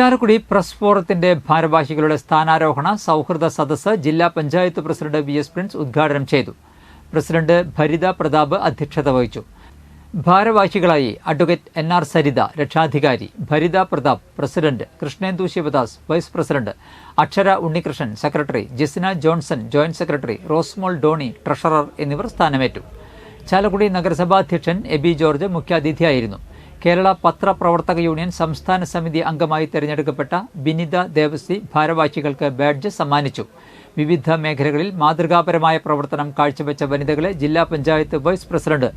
ഇച്ചാലക്കുടി press ഫോറത്തിന്റെ ഭാരവാഹികളുടെ സ്ഥാനാരോഹണ സൗഹൃദ സദസ്സ് ജില്ലാ panchayat president V S Prince ഉദ്ഘാടനം ചെയ്തു. പ്രസിഡന്റ് ഭരിത പ്രതാപ് അധ്യക്ഷത വഹിച്ചു. ഭാരവാഹികളായി അഡ്വക്കേറ്റ് എൻ ആർ സരിത രക്ഷാധികാരി Bharitha Prathap president Krishnendu Sivadas vice president Akshara Unnikrishnan secretary Jesina Johnson joint secretary Rosmol Doney treasurer എന്നിവർ സ്ഥാനമേറ്റു. ചാലക്കുടി നഗരസഭാ അധ്യക്ഷൻ എബി ജോർജ് മുഖ്യാതിഥിയായിരുന്നു. കേരള പത്രപ്രവർത്തക യൂണിയൻ സംസ്ഥാന സമിതി അംഗമായി തെരഞ്ഞെടുക്കപ്പെട്ട ബിനിത ദേവസി ഭാരവാഹികൾക്ക് ബാഡ്ജ് സമ്മാനിച്ചു. വിവിധ മേഖലകളിൽ മാതൃകാപരമായ പ്രവർത്തനം കാഴ്ചവെച്ച വനിതകളെ ജില്ലാ പഞ്ചായത്ത് വൈസ് പ്രസിഡന്റ്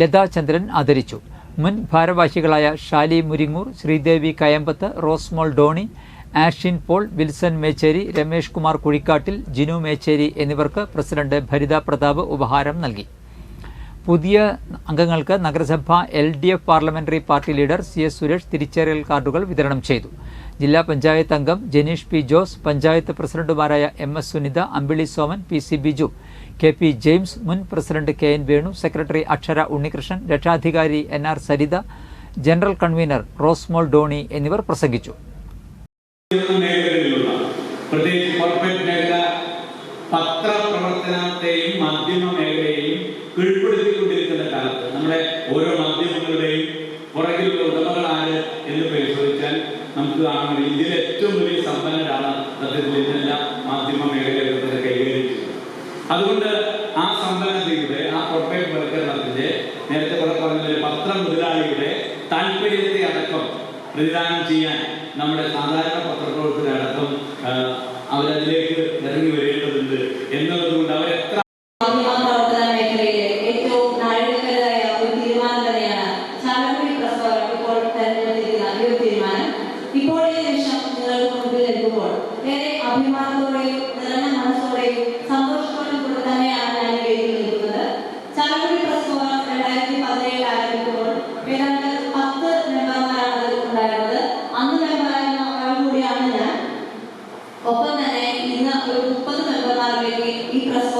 ലതാ ചന്ദ്രൻ ആദരിച്ചു. മുൻ ഭാരവാഹികളായ ഷാലി മുരിങ്ങൂർ ശ്രീദേവി കയമ്പത്ത് റോസ്മോൾ ഡോണി ആഷിൻ പോൾ വിൽസൺ മേച്ചേരി രമേഷ് കുമാർ കുഴിക്കാട്ടിൽ ജിനു മേച്ചേരി എന്നിവർക്ക് പ്രസിഡന്റ് ഭരിത പ്രതാപ് ഉപഹാരം നൽകി. പുതിയ അംഗങ്ങൾക്ക് നഗരസഭ L D F parliamentary party leader C S Suresh തിരിച്ചറിയൽ കാർഡുകൾ വിതരണം ചെയ്തു. ജില്ലാ പഞ്ചായത്ത് അംഗം ജനീഷ് പി ജോസ് പഞ്ചായത്ത് പ്രസിഡന്റുമാരായ M S Sunitha Ambili Soman P C Biju K P James മുൻ president K N Venu secretary Akshara Unnikrishnan രക്ഷാധികാരി N R Saritha general convener Rosmol Doney എന്നിവർ പ്രസംഗിച്ചു. പത്രപ്രവർത്തനത്തെയും മാധ്യമ മേഖലയെയും നമ്മുടെ ഓരോ മാധ്യമങ്ങളുടെയും പുറകിലുള്ള ഉടമകൾ ആര് എന്ന് പരിശോധിച്ചാൽ നമുക്ക് കാണാൻ ഇതിൽ ഏറ്റവും വലിയ സമ്പന്നരാണ് സത്യത്തിൽ ഇതെല്ലാം മാധ്യമ മേഖലകളിൽ കൈകരിച്ചത് അതുകൊണ്ട് ആ സമ്പന്നതയുടെ ആ കോർപ്പറേറ്റ് വൽക്കരണത്തിന്റെ നേരത്തെ കുറെ പറഞ്ഞ പത്ര മുതലാളിയുടെ താല്പര്യത്തെ അടക്കം പ്രതിദാനം ചെയ്യാൻ നമ്മുടെ സാധാരണ പത്രപ്രവർത്തകരടക്കം അവരതിലേക്ക് ഇറങ്ങി വരേണ്ടതുണ്ട് എന്നുള്ളതുകൊണ്ട് ഇപ്പോഴേ നിമിഷം നിങ്ങൾക്ക് മുമ്പിൽ എത്തുമ്പോൾ ഏറെ അഭിമാനത്തോടെയും നിറഞ്ഞ മനസ്സോടെയും സന്തോഷത്തോടും കൂടെ തന്നെയാണ് ഞാൻ വേദിയിൽ നിൽക്കുന്നത്. ചാലക്കുടി പ്രസ് രണ്ടായിരത്തി പതിനേഴ് ആരംഭിക്കുമ്പോൾ ഏതാണ്ട് പത്ത് മെമ്പർമാരാണ് അതിൽ ഉണ്ടായിരുന്നത്. അന്ന് മെമ്പറായിരുന്ന ഒരാൾ കൂടിയാണ് ഞാൻ. ഒപ്പം തന്നെ ഇന്ന് ഒരു മുപ്പത് മെമ്പർമാരിലേക്ക് ഈ പ്രസ്